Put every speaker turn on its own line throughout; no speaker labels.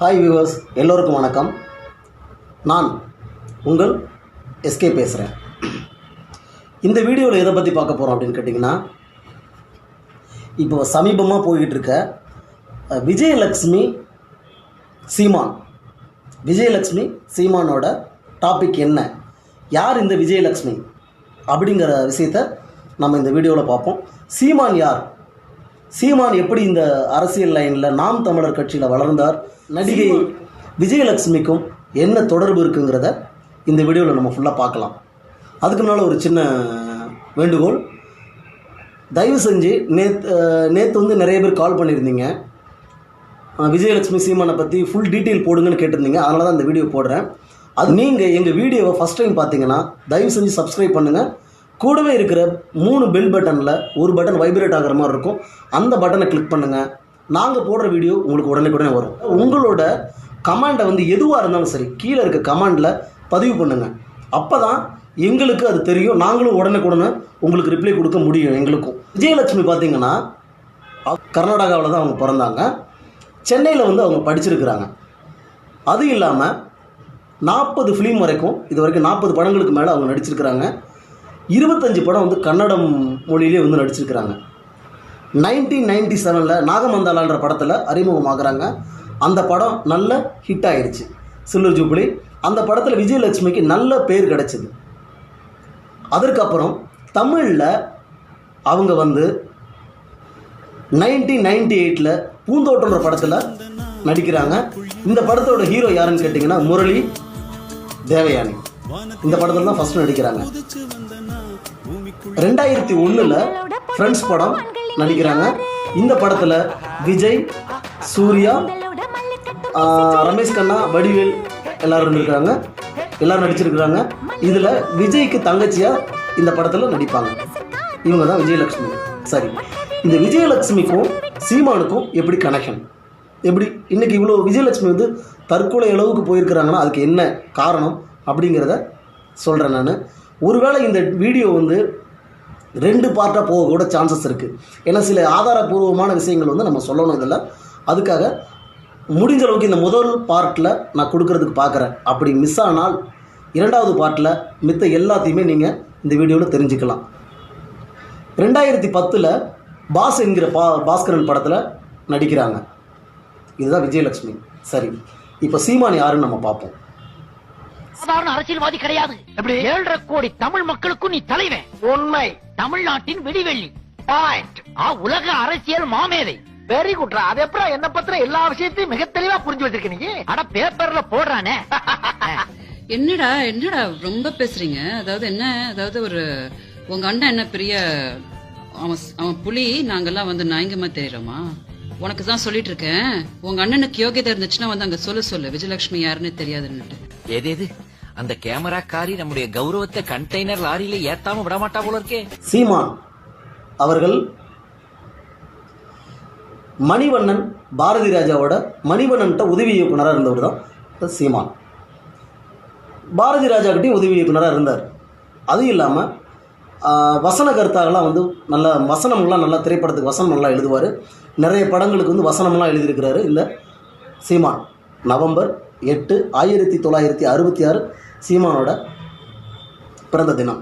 Hi viewers எல்லோருக்கும் வணக்கம். நான் உங்கள் எஸ்கே பேசுகிறேன் இந்த வீடியோவில் எதை பற்றி பார்க்க போகிறோம் அப்படின்னு கேட்டிங்கன்னா இப்போ சமீபமாக போய்கிட்டு இருக்க விஜயலக்ஷ்மி சீமான். விஜயலக்ஷ்மி சீமானோட டாபிக் என்ன? யார் இந்த விஜயலக்ஷ்மி? அப்படிங்கிற விஷயத்த நம்ம இந்த வீடியோவில் பார்ப்போம். சீமான் யார்? சீமான் எப்படி இந்த அரசியல் லைனில் நாம் தமிழர் கட்சியில் வளர்ந்தார் நடிகை விஜயலட்சுமிக்கும் என்ன தொடர்பு இருக்குங்கிறத இந்த வீடியோவில் நம்ம ஃபுல்லாக பார்க்கலாம். அதுக்கு முன்னால் ஒரு சின்ன வேண்டுகோள். தயவு செஞ்சு நேத் நேற்று வந்து நிறைய பேர் கால் பண்ணியிருந்தீங்க. விஜயலட்சுமி சீமானை பற்றி ஃபுல் டீட்டெயில் போடுங்கன்னு கேட்டிருந்தீங்க. அதனால தான் இந்த வீடியோ போடுறேன். அது நீங்கள் எங்கள் வீடியோவை ஃபஸ்ட் டைம் பார்த்தீங்கன்னா தயவு செஞ்சு சப்ஸ்கிரைப் பண்ணுங்கள் கூடவே இருக்கிற மூணு பெல் பட்டனில் ஒரு பட்டன் வைப்ரேட் ஆகிற மாதிரி இருக்கும். அந்த பட்டனை கிளிக் பண்ணுங்கள் நாங்கள் போடுற வீடியோ உங்களுக்கு உடனே வரும். உங்களோட கமாண்டை வந்து எதுவாக இருந்தாலும் சரி கீழே இருக்க கமாண்டில் பதிவு பண்ணுங்கள் அப்போ தான் எங்களுக்கு அது தெரியும். நாங்களும் உடனே உங்களுக்கு ரிப்ளை கொடுக்க முடியும் எங்களுக்கும். விஜயலட்சுமி பார்த்தீங்கன்னா கர்நாடகாவில் தான் அவங்க பிறந்தாங்க. சென்னையில் வந்து அவங்க படிச்சிருக்கிறாங்க. அது இல்லாமல் நாற்பது ஃபிலிம் வரைக்கும் இது வரைக்கும் நாற்பது படங்களுக்கு மேலே அவங்க நடிச்சிருக்கிறாங்க. இருபத்தஞ்சு படம் வந்து கன்னடம் மொழியிலே வந்து நடிச்சிருக்கிறாங்க. நைன்டீன் நைன்டி செவனில் நாகமந்தாலான்ற படத்தில் அறிமுகமாகறாங்க அந்த படம் நல்ல ஹிட் ஆயிடுச்சு சில்லர் ஜூப்ளி அந்த படத்தில் விஜயலட்சுமிக்கு நல்ல பேர் கிடைச்சிது. அதற்கப்புறம் தமிழில் அவங்க வந்து நைன்டீன் நைன்டி எயிட்டில் பூந்தோட்டன்ற படத்தில் நடிக்கிறாங்க. இந்த படத்தோட ஹீரோ யாருன்னு கேட்டிங்கன்னா முரளி தேவயானி. இந்த படத்தில் தான் ஃபஸ்ட்டு நடிக்கிறாங்க. ரெண்டாயிரத்தி ஒன்றில் ஃப்ரெண்ட்ஸ் படம் நடிக்கிறாங்க. இந்த படத்தில் விஜய் சூர்யா ரமேஷ் கண்ணா வடிவேல் எல்லாரும் இருந்திருக்காங்க. எல்லாரும் நடிச்சிருக்கிறாங்க. இதில் விஜய்க்கு தங்கச்சியாக இந்த படத்தில் நடிப்பாங்க. இவங்க தான் விஜயலட்சுமி. சரி இந்த விஜயலட்சுமிக்கும் சீமானுக்கும் எப்படி கனெக்ஷன் எப்படி இன்னைக்கு இவ்வளோ விஜயலட்சுமி வந்து தற்கொலை அளவுக்கு போயிருக்கிறாங்கன்னா அதுக்கு என்ன காரணம் அப்படிங்கிறத சொல்கிறேன் நான். ஒருவேளை இந்த வீடியோ வந்து ரெண்டு பார்ட்டாக போக கூட சான்சஸ் இருக்குது ஏன்னா சில ஆதாரபூர்வமான விஷயங்கள் வந்து நம்ம சொல்லணும் இதில் அதுக்காக முடிஞ்ச அளவுக்கு இந்த முதல் பார்ட்டில் நான் கொடுக்கறதுக்கு பார்க்குறேன் அப்படி மிஸ் ஆனால் இரண்டாவது பார்ட்டில் மித்த எல்லாத்தையுமே நீங்கள் இந்த வீடியோவில் தெரிஞ்சுக்கலாம். ரெண்டாயிரத்தி பத்தில் பாஸ் என்கிற பா பாஸ்கரன் படத்தில் நடிக்கிறாங்க. இதுதான் விஜயலட்சுமி. சரி இப்போ சீமான் யாருன்னு நம்ம பார்ப்போம்.
சாதாரண அரசியல்வாதி கிடையாது. எப்படி? ஏழரை கோடி தமிழ் மக்களுக்கும் நீ தலைவன். உண்மை. தமிழ்நாட்டின் விடிவெள்ளி. பாயிண்ட் ஆ உலக அரசியல் மாமேதை. வெரி குட்ரா அது எப்பறம் என்ன பத்திர எல்லா விஷயத்தையும் மிக தெளிவா புரிஞ்சு வச்சிருக்க நீ? அட பேப்பர்ல போடுறானே.
என்னடா என்னடா ரொம்ப பேசுறீங்க? அதாவது என்ன அதாவது ஒரு உங்க அண்ணன் என்ன பெரிய அவன் அவன் புலி நாங்கெல்லாம் வந்து நாயங்கமா தெரியறோமா? உனக்கு தான் சொல்லிட்டு இருக்கேன். உங்க அண்ணனுக்கு யோகியதை இருந்துச்சுன்னா வந்து அங்க சொல்ல சொல்லு. விஜயலட்சுமி யாருன்னு தெரியாதுன்னுட்டு.
எது எது? அந்த கேமராக்காரி நம்முடைய கௌரவத்தை கண்டெய்னர் லாரியில ஏத்தாம விட மாட்டா போல இருக்கே.
சீமான் அவர்கள் மணிவண்ணன் பாரதி ராஜாவோட மணிவண்ணன்ட்ட உதவி இயக்குனராக இருந்தவர் தான் சீமான். பாரதி ராஜாக்கிட்டையும் உதவி இயக்குனராக இருந்தார். அதுவும் இல்லாமல் வசன கருத்தாகலாம் வந்து நல்ல வசனம்லாம் நல்லா திரைப்படத்துக்கு வசனம் நல்லா எழுதுவார். நிறைய படங்களுக்கு வந்து வசனம்லாம் எழுதியிருக்கிறாரு. இந்த சீமான் நவம்பர் எட்டு ஆயிரத்தி தொள்ளாயிரத்தி அறுபத்தி ஆறு சீமானோட பிறந்த தினம்.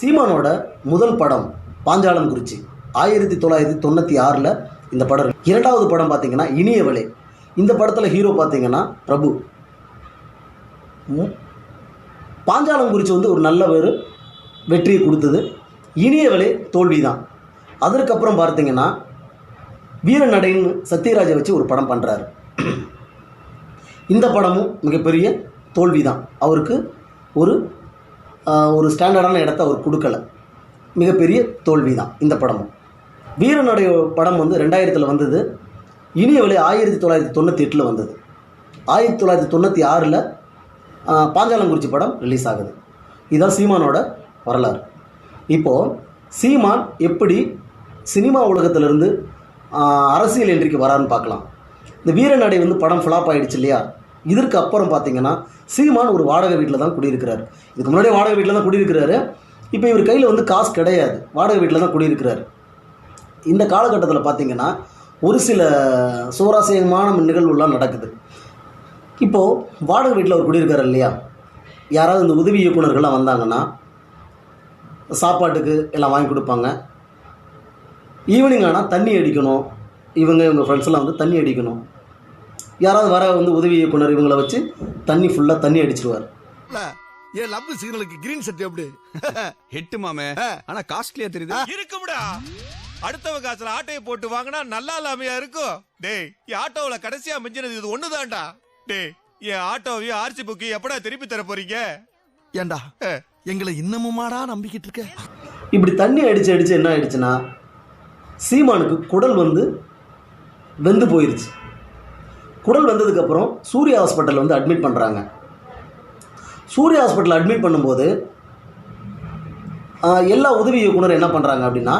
சீமானோட முதல் படம் பாஞ்சாலம் குறிச்சி. ஆயிரத்தி தொள்ளாயிரத்தி தொண்ணூற்றி ஆறில் இந்த படம் இரண்டாவது படம் பார்த்தீங்கன்னா இனியவளே இந்த படத்தில் ஹீரோ பார்த்தீங்கன்னா பிரபு. பாஞ்சாலம் குறிச்சி வந்து ஒரு நல்ல ஒரு வெற்றியை கொடுத்தது. இனியவளே தோல்வி தான் அதற்கப்புறம் பார்த்தீங்கன்னா வீரநடைன்னு சத்யராஜை வச்சு ஒரு படம் பண்ணுறாரு இந்த படமும் மிகப்பெரிய தோல்வி தான் அவருக்கு ஒரு ஒரு ஸ்டாண்டர்டான இடத்த அவர் கொடுக்கல. மிகப்பெரிய தோல்வி தான் இந்த படமும். வீரனுடைய படம் வந்து ரெண்டாயிரத்தில் வந்தது. இனிய வழி ஆயிரத்தி தொள்ளாயிரத்தி தொண்ணூற்றி எட்டில் வந்தது. ஆயிரத்தி தொள்ளாயிரத்தி தொண்ணூற்றி ஆறில் பாஞ்சாலங்குறிச்சி படம் ரிலீஸ் ஆகுது. இதுதான் சீமானோட வரலாறு. இப்போது சீமான் எப்படி சினிமா உலகத்திலிருந்து அரசியல் என்றைக்கு வரான்னு பார்க்கலாம். இந்த வீரநடை வந்து படம் ஃப்ளாப் ஆகிடுச்சு இல்லையா? இதற்கு அப்புறம் பார்த்தீங்கன்னா சீமான் ஒரு வாடகை வீட்டில் தான் குடியிருக்கிறார். இதுக்கு முன்னாடியே வாடகை வீட்டில் தான் குடியிருக்கிறாரு. இப்போ இவர் கையில் வந்து காசு கிடையாது. வாடகை வீட்டில் தான் குடியிருக்கிறார். இந்த காலகட்டத்தில் பார்த்தீங்கன்னா ஒரு சில சுவாரஸ்யமான நிகழ்வுலாம் நடக்குது. இப்போது வாடகை வீட்டில் அவர் குடியிருக்கார் இல்லையா? யாராவது இந்த உதவி இயக்குனர்கள்லாம் வந்தாங்கன்னா சாப்பாட்டுக்கு எல்லாம் வாங்கி கொடுப்பாங்க. ஈவினிங் ஆனால் தண்ணி அடிக்கணும். இவங்க இவங்க ஃப்ரெண்ட்ஸ்லாம் வந்து தண்ணி அடிக்கணும். யாராவது வர வந்து உதவி இயக்குனர் இவங்கள வச்சு தண்ணி ஃபுல்லாக தண்ணி அடிச்சிருவார்.
என் லவ் சிக்னலுக்கு கிரீன் செட் எப்படி?
ஹிட் மாமே. ஆனா காஸ்ட்லியா தெரியுது.
இருக்கும்டா. அடுத்தவ காசுல ஆட்டைய போட்டு வாங்கினா நல்லா இல்லாமையா இருக்கும். டேய் என் ஆட்டோவுல கடைசியா மிஞ்சினது இது ஒண்ணுதான்டா. டேய் என் ஆட்டோவையும் ஆர்சி புக்கு எப்படா திருப்பி தர போறீங்க?
ஏண்டா எங்களை இன்னமுமாடா நம்பிக்கிட்டு இருக்க?
இப்படி தண்ணி அடித்து அடித்து என்ன ஆயிடுச்சுன்னா சீமானுக்கு குடல் வந்து வெந்து போயிருச்சு. குடல் வந்ததுக்கப்புறம் சூரிய ஹாஸ்பிட்டலில் வந்து அட்மிட் பண்ணுறாங்க சூரிய ஹாஸ்பிட்டலில் அட்மிட் பண்ணும்போது எல்லா உதவி இயக்குனரும் என்ன பண்ணுறாங்க அப்படின்னா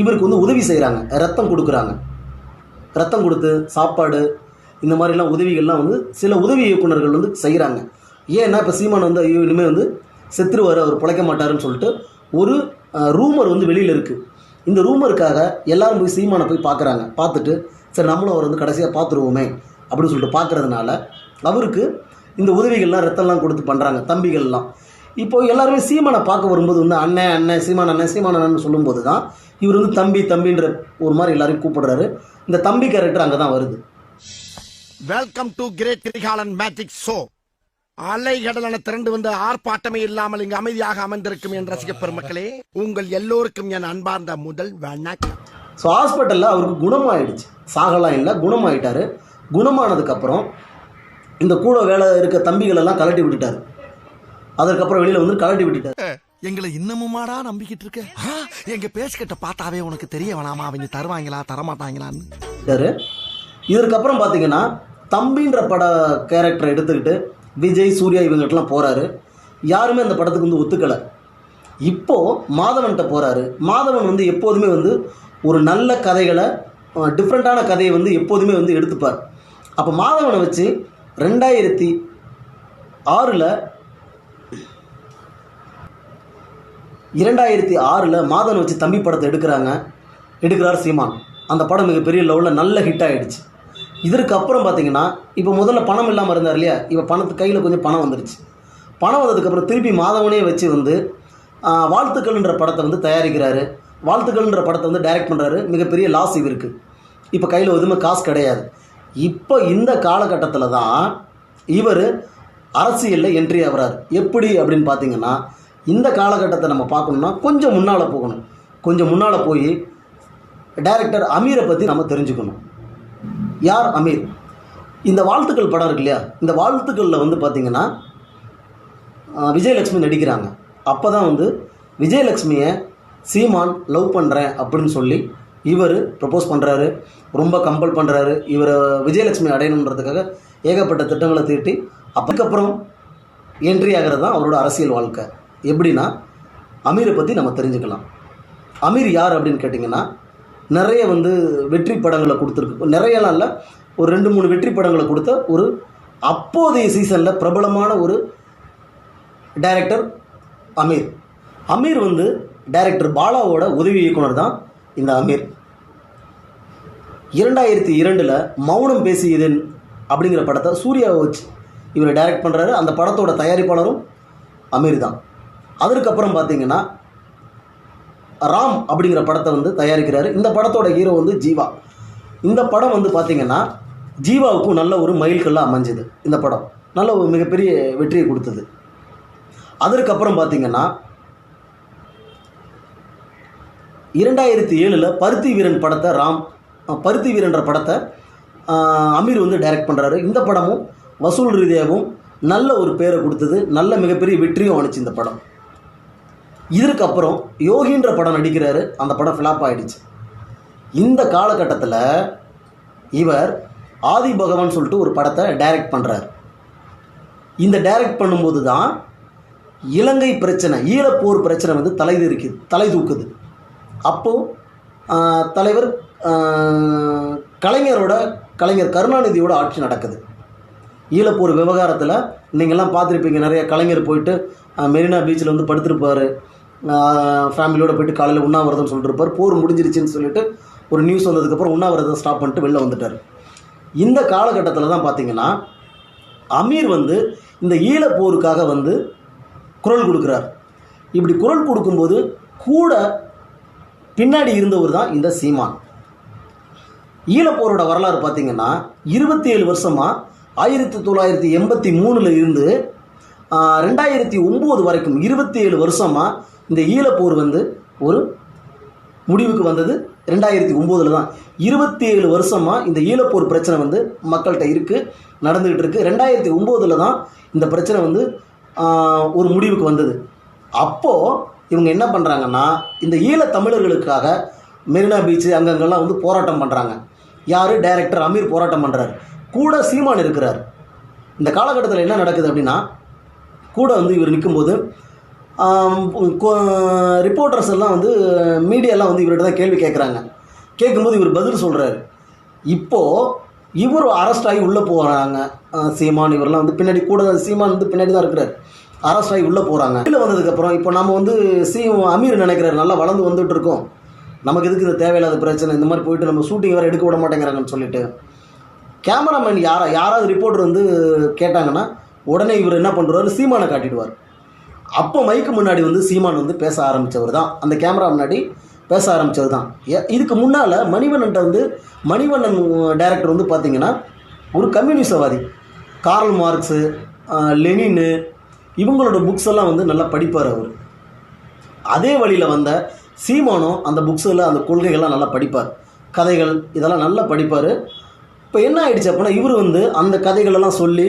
இவருக்கு வந்து உதவி செய்கிறாங்க ரத்தம் கொடுக்குறாங்க. ரத்தம் கொடுத்து சாப்பாடு இந்த மாதிரிலாம் உதவிகள்லாம் வந்து சில உதவி இயக்குனர்கள் வந்து செய்கிறாங்க ஏன்னா இப்போ சீமான் வந்து ஐயோ இனிமேல் வந்து செத்துருவார் அவர் பிழைக்க மாட்டாருன்னு சொல்லிட்டு ஒரு ரூமர் வந்து வெளியில் இருக்குது இந்த ரூமருக்காக எல்லாரும் போய் சீமானை போய் பார்க்குறாங்க. பார்த்துட்டு சரி நம்மளும் அவர் வந்து கடைசியாக பார்த்துருவோமே. அப்படின்னு சொல்லிட்டு பார்க்கறதுனால அவருக்கு இந்த உதவிகள்லாம் ரத்தம்லாம் கொடுத்து பண்ணுறாங்க தம்பிகள்லாம். இப்போ எல்லாருமே சீமானை பார்க்க வரும்போது வந்து அண்ணன் அண்ணன் சீமான் அண்ணன் சீமான் அண்ணன் சொல்லும்போது தான் இவர் வந்து தம்பி தம்பின்ற ஒரு மாதிரி எல்லாரையும் கூப்பிடுறாரு. இந்த தம்பி கேரக்டர் அங்கே தான் வருது
welcome to great Kirikalan magic show அலைகடலான திரண்டு வந்து ஆர்ப்பாட்டமே இல்லாமல் இங்கு அமைதியாக அமர்ந்திருக்கும் என் ரசிக பெருமக்களே உங்கள் எல்லோருக்கும் என் அன்பார்ந்த முதல் வணக்கம்.
ஸோ ஹாஸ்பிட்டலில் அவருக்கு குணமாயிடுச்சு. சாகலாம் இல்லை குணமாயிட்டாரு. குணமானதுக்கப்புறம் இந்த கூட வேலை இருக்க தம்பிகள் எல்லாம் கலட்டி விட்டுட்டாரு. அதற்கப்புறம் வெளியில் வந்து கலட்டி விட்டுட்டாரு.
எங்களை இன்னமுமாடா நம்பிக்கிட்டு இருக்க? எங்க பேசிக்கிட்ட பார்த்தாவே உனக்கு தெரிய வேணாமா? அவங்க தருவாங்களா தரமாட்டாங்களான்னு.
இதற்கப்புறம் பார்த்தீங்கன்னா தம்பின்ற பட கேரக்டரை எடுத்துக்கிட்டு விஜய் சூர்யா இவங்ககிட்டலாம் போகிறாரு யாருமே அந்த படத்துக்கு வந்து ஒத்துக்கலை. இப்போது மாதவன்கிட்ட போகிறாரு மாதவன் வந்து எப்போதுமே வந்து ஒரு நல்ல கதைகளை டிஃப்ரெண்ட்டான கதையை வந்து எப்போதுமே வந்து எடுத்துப்பார். அப்போ மாதவனை வச்சு ரெண்டாயிரத்தி ஆறில் இரண்டாயிரத்தி ஆறில் மாதவன் வச்சு தம்பி படத்தை எடுக்கிறாங்க. எடுக்கிறார் சீமான். அந்த படம் மிகப்பெரிய லெவலில் நல்ல ஹிட் ஆகிடுச்சு இதற்கு அப்புறம் பார்த்தீங்கன்னா இப்போ முதல்ல பணம் இல்லாமல் இருந்தார் இல்லையா? இப்போ பணத்து கையில் கொஞ்சம் பணம் வந்துருச்சு. பணம் வந்ததுக்கப்புறம் திருப்பி மாதவனே வச்சு வந்து வாழ்த்துக்கள்ன்ற படத்தை வந்து தயாரிக்கிறாரு. வாழ்த்துக்கள்ன்ற படத்தை வந்து டைரக்ட் பண்ணுறாரு மிகப்பெரிய லாஸ் இவருக்கு. இப்போ கையில் எதுவுமே காசு கிடையாது. இப்போ இந்த காலகட்டத்தில் தான் இவர் அரசியலில் என்ட்ரி ஆகிறார். எப்படி அப்படின்னு பார்த்தீங்கன்னா இந்த காலகட்டத்தை நம்ம பார்க்கணும்னா கொஞ்சம் முன்னால் போகணும். கொஞ்சம் முன்னால் போய் டைரக்டர் அமீரை பற்றி நம்ம தெரிஞ்சுக்கணும். யார் அமீர்? இந்த வாழ்த்துக்கள் படம் இருக்கு இல்லையா? இந்த வாழ்த்துக்களில் வந்து பார்த்திங்கன்னா விஜயலக்ஷ்மி விஜயலட்சுமி நடிக்கிறாங்க. அப்போ தான் வந்து விஜயலட்சுமியை சீமான் லவ் பண்ணுறேன் அப்படின்னு சொல்லி இவர் ப்ரப்போஸ் பண்ணுறாரு ரொம்ப கம்பல் பண்ணுறாரு இவரை விஜயலட்சுமி அடையணுன்றதுக்காக ஏகப்பட்ட திட்டங்களை தீட்டி அதுக்கப்புறம் என்ட்ரி ஆகிறது தான் அவரோட அரசியல் வாழ்க்கை. எப்படின்னா அமீரை பற்றி நம்ம தெரிஞ்சுக்கலாம். அமீர் யார் அப்படின்னு கேட்டிங்கன்னா நிறைய வந்து வெற்றி படங்களை கொடுத்துருக்கு. நிறையலாம் இல்லை ஒரு ரெண்டு மூணு வெற்றி படங்களை கொடுத்த ஒரு அப்போதைய சீசனில் பிரபலமான ஒரு டைரக்டர் அமீர். அமீர் வந்து டைரக்டர் பாலாவோட உதவி இயக்குனர் தான் இந்த அமீர். இரண்டாயிரத்தி இரண்டில் மௌனம் பேசியதன் அப்படிங்கிற படத்தை சூர்யாவை வச்சு இவர் டைரக்ட் பண்ணுறாரு அந்த படத்தோட தயாரிப்பாளரும் அமீர் தான் அதற்கப்புறம் பார்த்தீங்கன்னா ராம் அப்படிங்கிற படத்தை வந்து தயாரிக்கிறாரு. இந்த படத்தோட ஹீரோ வந்து ஜீவா. இந்த படம் வந்து பார்த்தீங்கன்னா ஜீவாவுக்கும் நல்ல ஒரு மைல்கல்லாக அமைஞ்சது. இந்த படம் நல்ல ஒரு மிகப்பெரிய வெற்றியை கொடுத்தது. அதற்கப்புறம் பார்த்தீங்கன்னா இரண்டாயிரத்தி ஏழில் பருத்தி வீரன் படத்தை ராம் பருத்தி வீரன்ற படத்தை அமீர் வந்து டைரக்ட் பண்ணுறாரு இந்த படமும் வசூல் ரீதியாகவும் நல்ல ஒரு பேரை கொடுத்தது நல்ல மிகப்பெரிய வெற்றியும் அணிச்சு இந்த படம். இதுக்கப்புறம் யோகின்ற படம் நடிக்கிறாரு. அந்த படம் ஃப்ளாப் ஆகிடுச்சு இந்த காலகட்டத்தில் இவர் ஆதி பகவான் சொல்லிட்டு ஒரு படத்தை டைரக்ட் பண்ணுறார் இந்த டைரக்ட் பண்ணும்போது தான் இலங்கை பிரச்சனை ஈழப்போர் பிரச்சனை வந்து தலை இருக்குது தலை தூக்குது. அப்போது தலைவர் கலைஞரோட கலைஞர் கருணாநிதியோட ஆட்சி நடக்குது. ஈழப்போர் விவகாரத்தில் நீங்கள்லாம் பார்த்துருப்பீங்க நிறைய கலைஞர் போயிட்டு மெரினா பீச்சில் வந்து படுத்திருப்பார். ஃபேமிலியோடு போயிட்டு காலையில் உண்ணாவிரதம் சொல்லிருப்பார். போர் முடிஞ்சிருச்சுன்னு சொல்லிட்டு ஒரு நியூஸ் வந்ததுக்கப்புறம் உண்ணாவிரதம் ஸ்டாப் பண்ணிட்டு வெளில வந்துட்டார். இந்த காலகட்டத்தில் தான் பார்த்தீங்கன்னா அமீர் வந்து இந்த ஈழப்போருக்காக வந்து குரல் கொடுக்குறார். இப்படி குரல் கொடுக்கும்போது கூட பின்னாடி இருந்தவர் தான் இந்த சீமான். ஈழப்போரோட வரலாறு பார்த்தீங்கன்னா இருபத்தி ஏழு வருஷமாக ஆயிரத்தி தொள்ளாயிரத்தி எண்பத்தி மூணில் இருந்து ரெண்டாயிரத்தி ஒம்பது வரைக்கும் இருபத்தி ஏழு வருஷமாக இந்த ஈழப்போர் வந்து ஒரு முடிவுக்கு வந்தது. ரெண்டாயிரத்தி ஒம்போதில் தான் இருபத்தி ஏழு வருஷமாக இந்த ஈழப்போர் பிரச்சனை வந்து மக்கள்கிட்ட இருக்குது நடந்துக்கிட்டு இருக்குது ரெண்டாயிரத்தி ஒம்போதில் தான் இந்த பிரச்சனை வந்து ஒரு முடிவுக்கு வந்தது. அப்போது இவங்க என்ன பண்ணுறாங்கன்னா இந்த ஈழத்தமிழர்களுக்காக மெரினா பீச்சு அங்கங்கெல்லாம் வந்து போராட்டம் பண்ணுறாங்க யார்? டைரக்டர் அமீர் போராட்டம் பண்ணுறாரு கூட சீமான் இருக்கிறார். இந்த காலகட்டத்தில் என்ன நடக்குது அப்படின்னா கூட வந்து இவர் நிற்கும்போது ரிப்போர்ட்டர்ஸ் எல்லாம் வந்து மீடியாலாம் வந்து இவர்கிட்ட தான் கேள்வி கேட்குறாங்க கேட்கும்போது இவர் பதில் சொல்கிறாரு இப்போது இவர் அரெஸ்ட் ஆகி உள்ளே போகிறாங்க சீமான் இவரெல்லாம் வந்து பின்னாடி கூட சீமான் வந்து பின்னாடி தான் இருக்கிறார். அரெஸ்ட் ஆகி உள்ளே போகிறாங்க உள்ளே வந்ததுக்கப்புறம் இப்போ நம்ம வந்து சீ அமீர் நினைக்கிறார். நல்லா வளர்ந்து வந்துட்டு இருக்கோம். நமக்கு எதுக்கு இது தேவையில்லாத பிரச்சனை? இந்த மாதிரி போயிட்டு நம்ம ஷூட்டிங் வேறு எடுக்க விட மாட்டேங்கிறாங்கன்னு சொல்லிட்டு. கேமராமேன் யாரா யாராவது ரிப்போர்ட்டர் வந்து கேட்டாங்கன்னா உடனே இவர் என்ன பண்ணுறாரு சீமானை காட்டிடுவார். அப்போ மைக்கு முன்னாடி வந்து சீமான் வந்து பேச ஆரம்பித்தவர் தான். அந்த கேமரா முன்னாடி பேச ஆரம்பித்தவர் தான். ஏ- இதுக்கு முன்னால் மணிவண்ணன்ட்ட வந்து மணிவண்ணன் டைரக்டர் வந்து பார்த்தீங்கன்னா ஒரு கம்யூனிசவாதி. கார்ல் மார்க்ஸு லெனின்னு இவங்களோட புக்ஸ் எல்லாம் வந்து நல்லா படிப்பார் அவர். அதே வழியில் வந்த சீமானும் அந்த புக்ஸில் அந்த கொள்கைகள்லாம் நல்லா படிப்பார். கதைகள் இதெல்லாம் நல்லா படிப்பார். இப்போ என்ன ஆகிடுச்சி அப்படின்னா இவர் வந்து அந்த கதைகளெல்லாம் சொல்லி